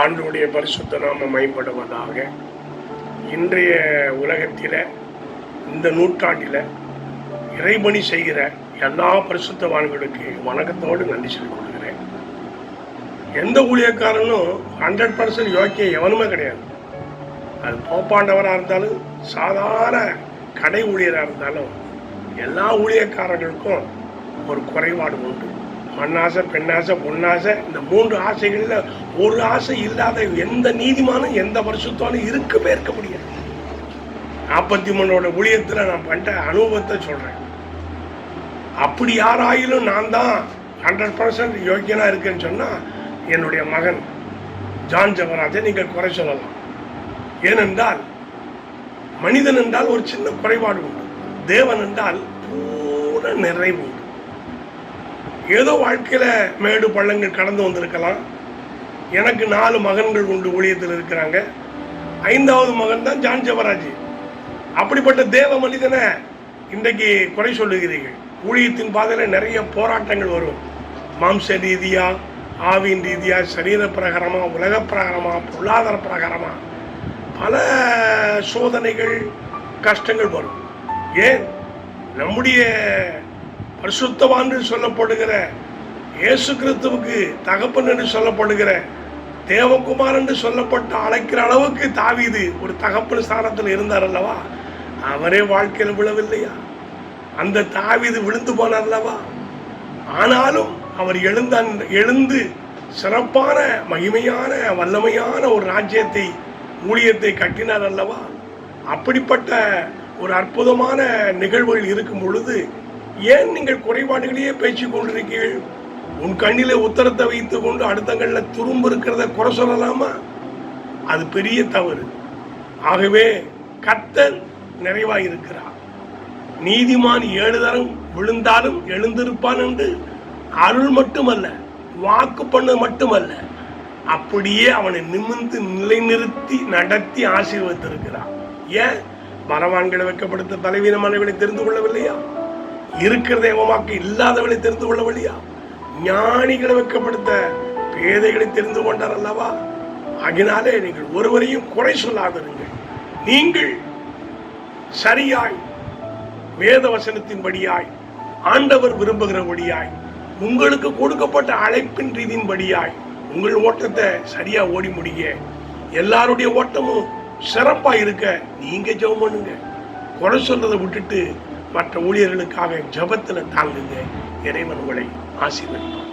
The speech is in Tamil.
ஆண்டவருடைய பரிசுத்த நாம மைப்படுவதாக இன்றைய உலகத்தில் இந்த நூற்றாண்டில் இறைபணி செய்கிற எல்லா பரிசுத்தவான்களுக்கு வணக்கத்தோடு நன்றி சொல்லிக் கொள்கிறேன். எந்த ஊழியக்காரனும் ஹண்ட்ரட் பர்சன்ட் யோக்கியம் எவனுமே கிடையாது. அது போப்பாண்டவராக இருந்தாலும் சாதாரண கடை ஊழியராக இருந்தாலும் எல்லா ஊழியக்காரர்களுக்கும் ஒரு குறைபாடு உண்டு. மண்ணாசை பெண்ணாசை பொன்னாசை இந்த மூன்று ஆசைகளில் ஒரு ஆசை இல்லாத எந்த நீதிமானும் எந்த வருஷத்தாலும் இருக்கவே இருக்க முடியாது. நாற்பத்தி மூணோட ஊழியத்தில் நான் பண்ணிட்ட அனுபவத்தை சொல்கிறேன் அப்படி யாராயிலும் நான் தான் ஹண்ட்ரட் பர்சன்ட் யோக்கியனாக இருக்கேன்னு சொன்னால் என்னுடைய மகன் ஜான் ஜபராஜை நீங்கள் குறை சொல்லலாம். ஏனென்றால் மனிதன் என்றால் ஒரு சின்ன குறைபாடு உண்டு. தேவன் என்றால் பூர்ண நிறைவு உண்டு. ஏதோ வாழ்க்கையில் மேடு பள்ளங்கள் கடந்து வந்திருக்கலாம். எனக்கு நாலு மகன்கள் உண்டு ஊழியத்தில் இருக்கிறாங்க. ஐந்தாவது மகன் தான் ஜான் ஜவராஜ். அப்படிப்பட்ட தேவ மனிதனை இன்றைக்கு குறை சொல்லுகிறீர்கள். ஊழியத்தின் பாதையில் நிறைய போராட்டங்கள் வரும். மாம்ச ரீதியாக ஆவின் ரீதியாக சரீர பிரகாரமாக உலக பிரகாரமாக பொருளாதார பிரகாரமாக பல சோதனைகள் கஷ்டங்கள் வரும். ஏன்? நம்முடைய பரிசுத்தவான் என்று சொல்லப்படுகிற இயேசு கிறிஸ்துவுக்கு தகப்பன் என்று சொல்லப்படுகிற தேவகுமார் என்று சொல்லப்பட்ட அழைக்கிற அளவுக்கு தாவிது ஒரு தகப்பன் ஸ்தானத்தில் இருந்தார் அல்லவா? அவரே வாழ்க்கையில் விழவில்லையா? அந்த தாவிது விழுந்து போனார் அல்லவா? ஆனாலும் அவர் எழுந்த எழுந்து சிறப்பான மகிமையான வல்லமையான ஒரு ராஜ்யத்தை ஊழியத்தை கட்டினார் அல்லவா? அப்படிப்பட்ட ஒரு அற்புதமான நிகழ்வுகள் இருக்கும் பொழுது ஏன் நீங்கள் குறைபாடுகளையே பேச்சு கொண்டிருக்கீர்கள்? உன் கண்ணிலே உத்தரத்தை வைத்துக் கொண்டு அடுத்தங்களில் துரும்பு இருக்கிறத குறை சொல்லலாமா? அது பெரிய தவறு. ஆகவே கத்தர் நிறைவாக இருக்கிறார் நீதிமான் ஏழு தரம் விழுந்தாலும் எழுந்திருப்பான் என்று அருள் மட்டுமல்ல வாக்கு பண்ண மட்டுமல்ல அப்படியே அவனை நிமிர்ந்து நிலைநிறுத்தி நடத்தி ஆசீர்வதித்திருக்கிறான் ஏன்? பரவான்களை வைக்கப்படுத்த பலவீனமானவர்களை தெரிந்து கொள்ளவில்லையா? இருக்கிறதை அவமாக்க இல்லாதவளை தெரிந்து கொள்ள வழியா? ஞானிகளை வைக்கப்படுத்த பேதைகளை தெரிந்து கொண்டார் அல்லவா? ஆகினாலே நீங்கள் ஒருவரையும் குறை சொல்லாதிருங்கள். நீங்கள் சரியாய் வேத வசனத்தின்படியாய் ஆண்டவர் விரும்புகிறபடியாய் உங்களுக்கு கொடுக்கப்பட்ட அழைப்பின் ரீதியின்படியாய் உங்கள் ஓட்டத்தை சரியா ஓடி முடிய எல்லாருடைய ஓட்டமும் சிறப்பா இருக்க நீங்க ஜெபம் பண்ணுங்க. குறை சொல்றதை விட்டுட்டு மற்ற ஊழியர்களுக்காக ஜபத்தில் தாழ்ந்து இறைவன் உங்களை ஆசீர்வதிப்பான்